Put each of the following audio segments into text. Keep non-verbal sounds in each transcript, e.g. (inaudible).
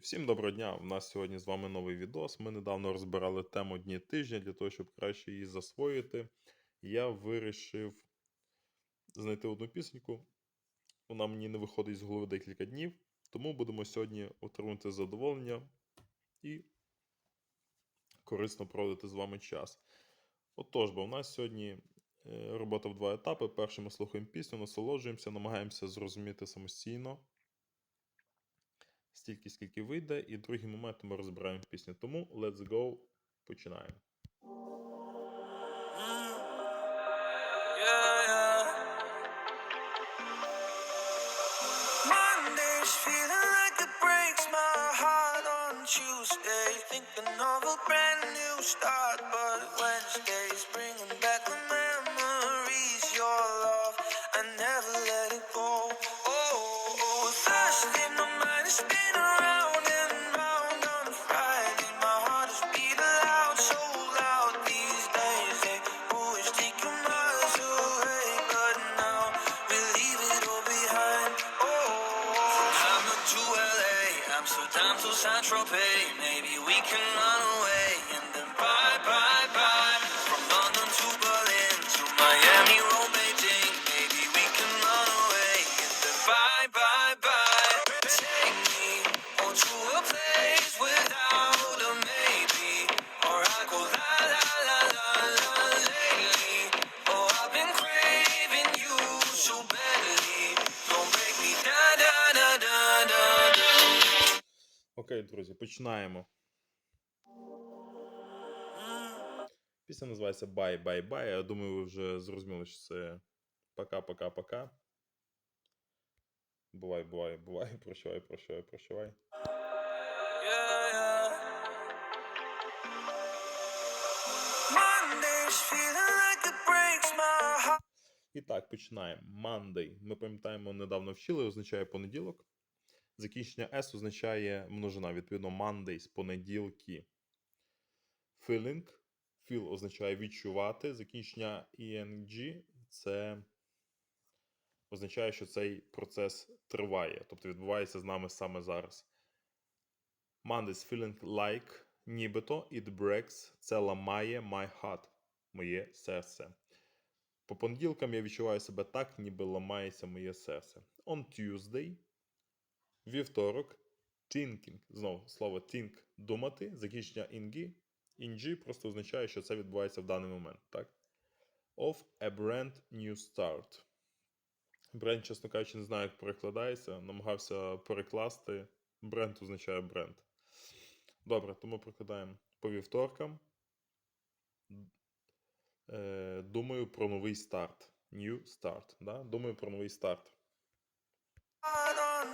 Всім доброго дня! У нас сьогодні з вами новий відос. Ми недавно розбирали тему дні тижня для того, щоб краще її засвоїти. Я вирішив знайти одну пісеньку. Вона мені не виходить з голови декілька днів, тому будемо сьогодні отримати задоволення і корисно проводити з вами час. Отож, бо у нас сьогодні е, робота в два етапи. Перший ми слухаємо пісню, насолоджуємося, намагаємося зрозуміти самостійно стільки, скільки вийде, і другий момент ми розбираємо пісню. Тому let's go, починаємо. Tuesday. Thinking of a brand new start, but Wednesday's bringing back the entropy. Друзі, починаємо. Пісня називається Bye Bye Bye. Я думаю, ви вже зрозуміли, що це пока-пока-пока. Бувай, бувай, бувай, (laughs) прощавай, прощавай, прощавай. Yeah, yeah. І так, починаємо. Monday. Ми пам'ятаємо, недавно вчили, означає понеділок. Закінчення S означає множина, відповідно, Mondays, понеділки. Feeling. Feel означає відчувати. Закінчення ing це означає, що цей процес триває, тобто відбувається з нами саме зараз. Mondays feeling like, нібито it breaks, це ламає my heart, моє серце. По понеділкам я відчуваю себе так, ніби ламається моє серце. On Tuesday, вівторок, thinking, знову слово think думати, закінчення ingy. Ingy просто означає, що це відбувається в даний момент. Так? Of a brand new start. Бренд, чесно кажучи, не знаю, як перекладається. Намагався перекласти. Бренд означає бренд. Добре, тому прикладаємо по вівторкам. Е, думаю про новий старт. New start. Да? Думаю про новий старт.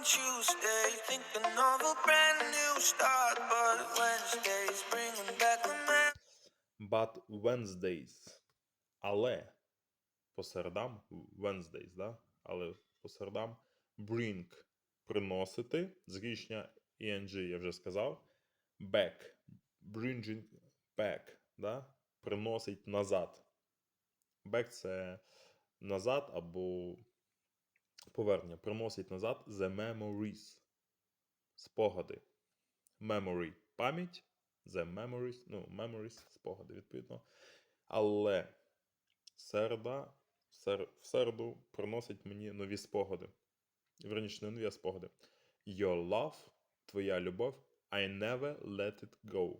Tuesday, thinking of a brand new start, but Wednesday's bringing back the man. But Wednesdays. Але по середам Wednesdays, да? Але по середам bring приносити. Закінчення ing я вже сказав. Back. Bringing back. Да? Приносить назад. Back це назад або повернення. Приносить назад the memories. Спогади. Memory пам'ять. The memories. Ну, memories, спогади, відповідно. Але середа, сер, в середу приносить мені нові спогади. Верніше, не нові а спогади. Your love, твоя любов. I never let it go.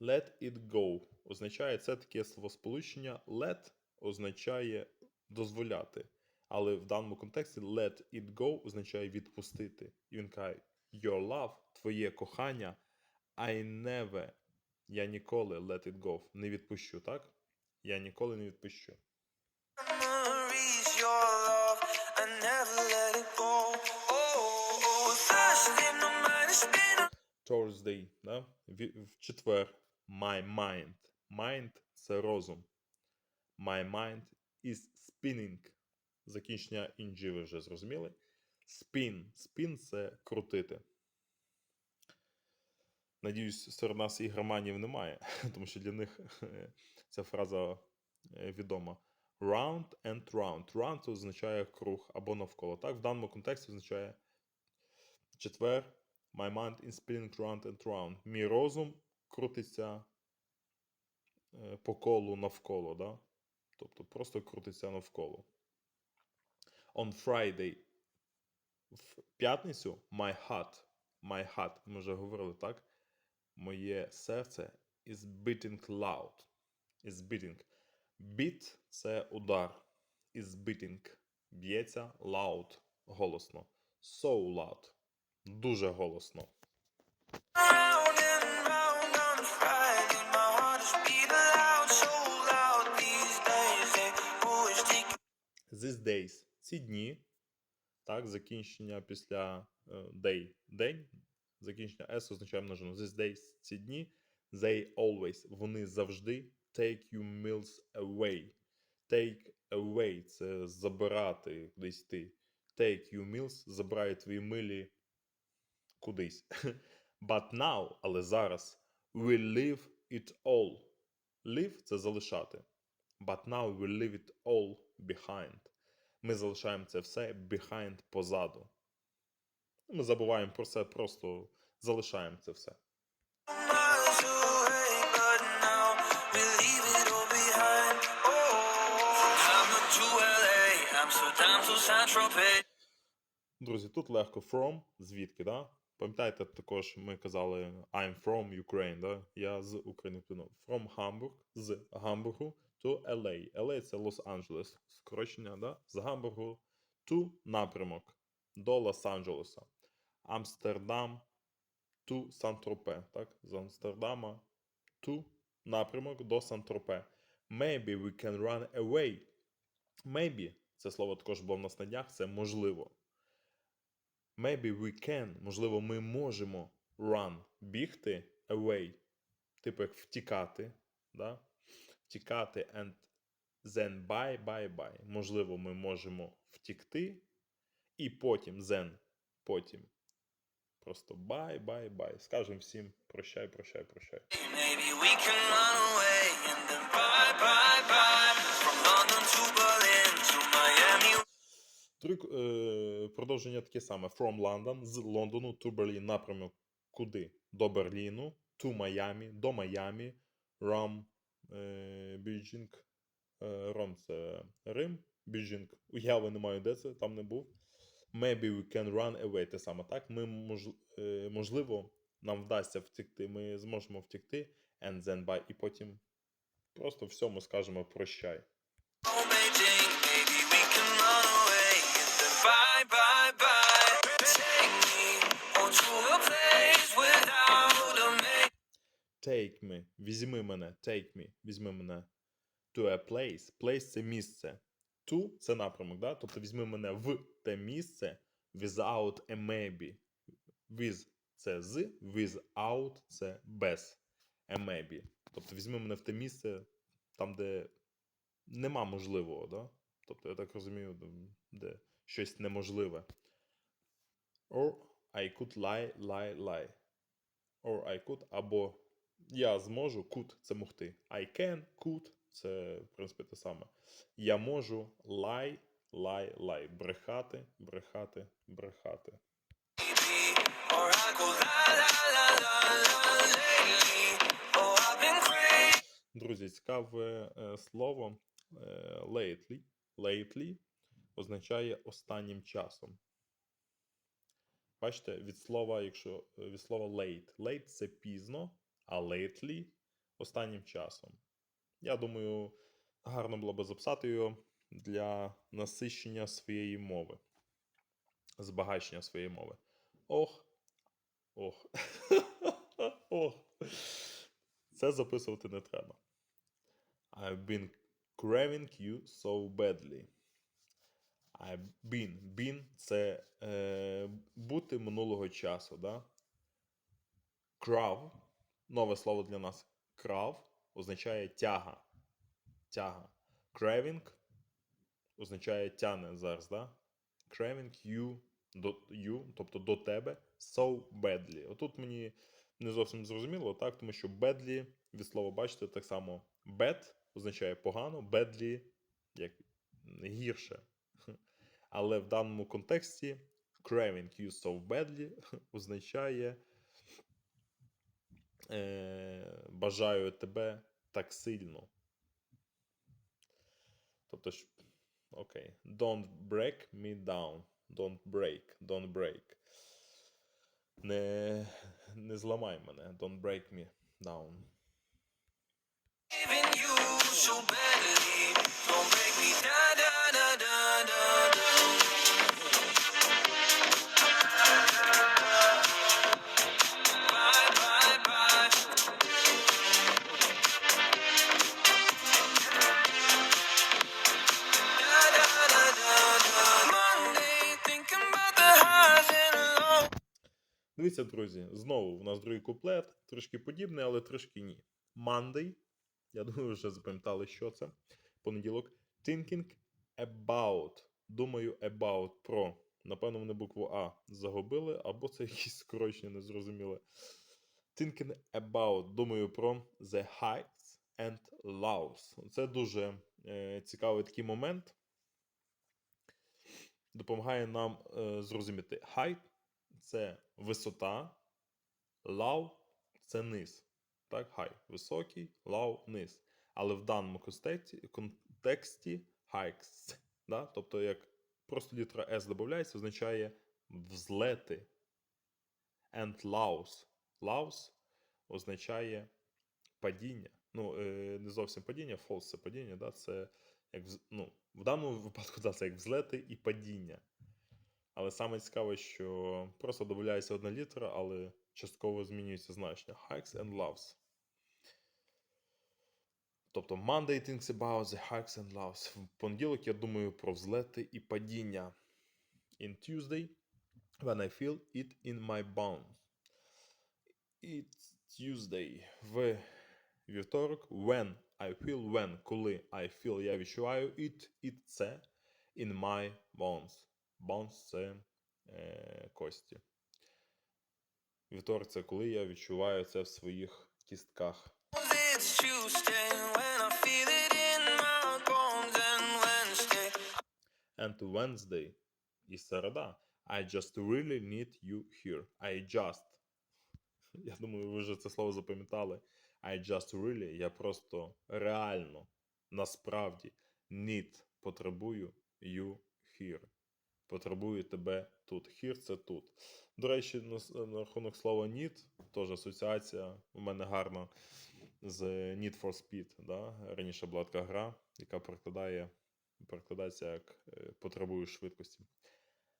Let it go означає це таке словосполучення. Let означає дозволяти. Але в даному контексті let it go означає відпустити. І він каже: Your love, твоє кохання, I never, я ніколи let it go. Не відпущу, так? Я ніколи не відпущу. Oh, Thursday, да? в, в четвер. My mind. Mind це розум. My mind is spinning. Закінчення інджі ви вже зрозуміли. Spin. Spin це крутити. Надіюсь, серед нас ігроманів немає, (laughs) тому що для них (laughs) ця фраза е, відома. Round and round. Round означає круг або навколо. Так, в даному контексті означає четвер My mind is spinning round and round. Мій розум крутиться е, по колу навколо, да? Тобто просто крутиться навколо. On Friday. В п'ятницю my heart. My heart. Ми вже говорили, так? Моє серце is beating loud. Is beating. Beat – це удар. Is beating. Б'ється loud. Голосно. So loud. Дуже голосно. These days. Ці дні, так, закінчення після е, day – день, закінчення s означає множину. These days – ці дні, they always – вони завжди take you meals away. Take away – це забирати кудись ти. Take you meals – забирає твої милі кудись. But now, але зараз, we leave it all. Leave – це залишати. But now we leave it all behind. Ми залишаємо це все behind позаду. Ми забуваємо про це, просто залишаємо це все. Друзі, тут легко from, звідки, да? Пам'ятаєте, також ми казали I'm from Ukraine, да? Я з України. Ну, From Hamburg, з Гамбургу to LA. LA це Лос-Анджелес. Скорочення, да? З Гамбургу to напрямок до Лос-Анджелеса. Амстердам to Сан-Тропе, так? З Амстердама to напрямок до Сан-Тропе. Maybe we can run away. Maybe це слово також було в нас на днях, це можливо. Maybe we can, можливо, ми можемо run, бігти away, типу як втікати, да? Втікати and then bye, bye, bye. Можливо, ми можемо втікти, і потім then, потім. Просто bye. Скажемо всім прощай, прощай, прощай. Maybe we can run away and then bye, bye, bye. From London to Berlin to Miami. Трик, е, продовження таке саме. From London, з Лондону to Berlin. Напрямок куди? До Берліну, to Майамі, до Майамі, Рам, е, Е, Ром це Рим, Біджінг. Уяви не маю, де це, там не був. Maybe we can run away. Те саме так. Ми мож, е, можливо, нам вдасться втекти. Ми зможемо втекти. And then bye. І потім просто всьому скажемо прощай. Take me. Візьми мене. Take me. Візьми мене. To a place. Place це місце. To це напрямок, да? Тобто візьми мене в те місце without a maybe. With це з, without це без. A maybe. Тобто візьми мене в те місце, там, де нема можливого, да? Тобто, я так розумію, де- щось неможливе. Or I could lie, lie, lie. Or I could, або я зможу, could – це могти. I can, could – це, в принципі, те саме. Я можу lie, lie, lie. Брехати, брехати, брехати. Друзі, цікаве е, слово е, lately. Lately означає останнім часом. Бачите, від слова, якщо від слова late. Late це пізно, а lately останнім часом. Я думаю, гарно було би записати його для насищення своєї мови, збагачення своєї мови. Ох. Ох. (laughs) Ох. Це записувати не треба. I've been craving you so badly. I've been. Been – це е, бути минулого часу. Да? Crave – нове слово для нас. Crave означає тяга. Тяга. Craving означає тяне зараз. Да? Craving you, до, you, тобто до тебе, so badly. Отут мені не зовсім зрозуміло, так? Тому що badly від слова, бачите, так само bad означає погано, badly як гірше. Але в даному контексті craving you so badly (laughs) означає е, бажаю тебе так сильно. Тобто, окей. Don't break me down. Don't break. Don't break. Не, не зламай мене. Don't break me down. Even you so badly. Don't break Дивіться, друзі, знову в нас другий куплет, трошки подібний, але трошки ні. Monday. Я думаю, вже запам'ятали, що це. Понеділок. Thinking about. Думаю, about про. Напевно, вони букву А загубили, або це (laughs) якісь скорочення незрозуміле. Thinking about. Думаю про the heights and lows. Це дуже е, цікавий такий момент. Допомагає нам е, зрозуміти height це висота, лав це низ. Так, хай високий, лав низ. Але в даному контексті, контексті hikes, (laughs) да? тобто як просто літера S додається, означає взлети. And lows. Lows означає падіння. Ну, е, не зовсім падіння, false це падіння, да? це як ну, в даному випадку (laughs) да, це як взлети і падіння. Але саме цікаве, що просто додається одна літера, але частково змінюється значення. Hikes and loves. Тобто Monday thinks about the hikes and loves. В понеділок я думаю про взлети і падіння. In Tuesday, when I feel it in my bones. It's Tuesday. В вівторок, when I feel when, коли I feel, я відчуваю it, it це in my bones. Bones це е, кості. Вівторок це коли я відчуваю це в своїх кістках. And. And Wednesday і середа. I just really need you here. I just. (laughs) Я думаю, ви вже це слово запам'ятали. I just really. Я просто реально, насправді, need, потребую you here. Потребую тебе тут. Here це тут. До речі, на, рахунок слова need, теж асоціація у мене гарна з Need for Speed. Да? Раніше була така гра, яка перекладає, перекладається як е, потребую швидкості.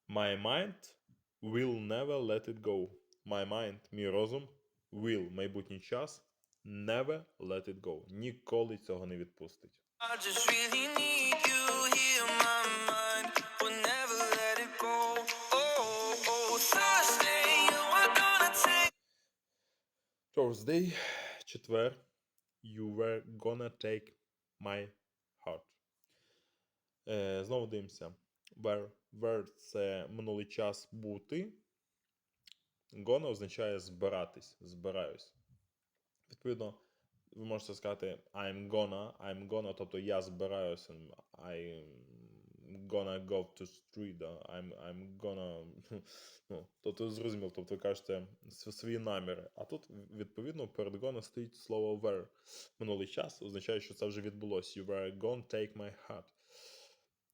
My mind will never let it go. My mind, мій розум, will, майбутній час, never let it go. Ніколи цього не відпустить. I just really need you here, my mind Thursday, четвер, you were gonna take my heart. Е, знову дивимося. Were, were – це минулий час бути. Gonna означає збиратись, збираюсь. Відповідно, ви можете сказати I'm gonna, I'm gonna, тобто я збираюся, I'm gonna go to street? I'm, I'm gonna, (laughs) ну, тобто зрозуміло, тобто ви кажете свої наміри. А тут, відповідно, перед gonna стоїть слово were. Минулий час означає, що це вже відбулося. You were gonna take my heart.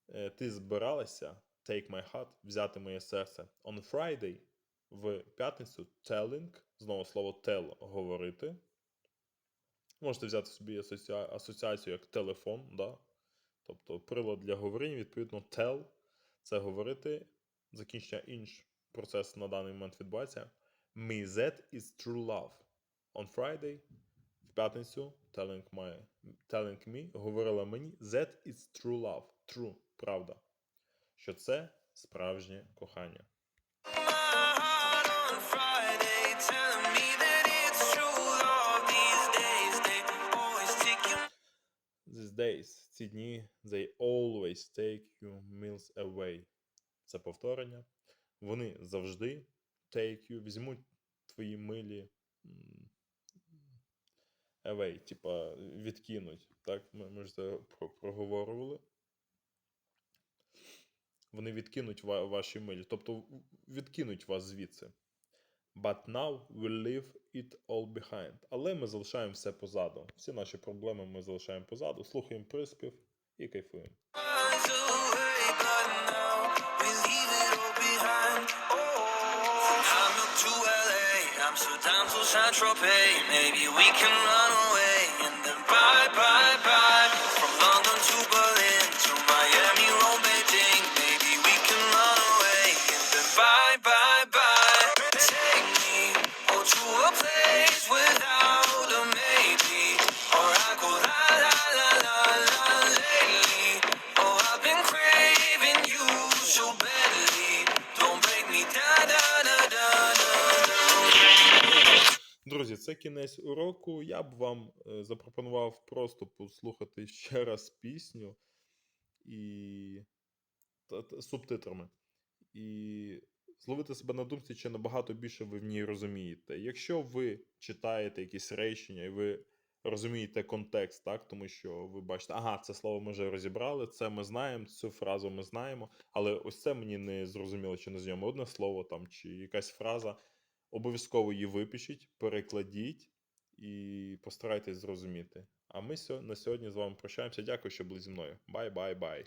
Е, Ти збиралася take my heart, взяти моє серце. On Friday, в п'ятницю, telling, знову слово tell, говорити. Можете взяти собі асоціацію як телефон, да? Тобто прилад для говоріння, відповідно, tell це говорити, закінчення інш процес на даний момент відбувається. Me that is true love. On Friday, в п'ятницю, telling, my, telling me, говорила мені, that is true love. True, правда. Що це справжнє кохання. My. These days, you. Ці дні, they always take your meals away. Це повторення. Вони завжди take you, візьмуть твої милі away, типа відкинуть. Так, ми, ми ж це проговорювали. Вони відкинуть ва- ваші милі, тобто відкинуть вас звідси. But now we leave it all behind. Але ми залишаємо все позаду. Всі наші проблеми ми залишаємо позаду, слухаємо приспів і кайфуємо. Maybe we can now кінець уроку. Я б вам е, запропонував просто послухати ще раз пісню і та- та- субтитрами. І зловити себе на думці, чи набагато більше ви в ній розумієте. Якщо ви читаєте якісь речення і ви розумієте контекст, так, тому що ви бачите, ага, це слово ми вже розібрали, це ми знаємо, цю фразу ми знаємо, але ось це мені не зрозуміло, чи не знайомо одне слово там, чи якась фраза. Обов'язково її випишіть, перекладіть і постарайтесь зрозуміти. А ми на сьогодні з вами прощаємося. Дякую, що були зі мною. Бай-бай-бай.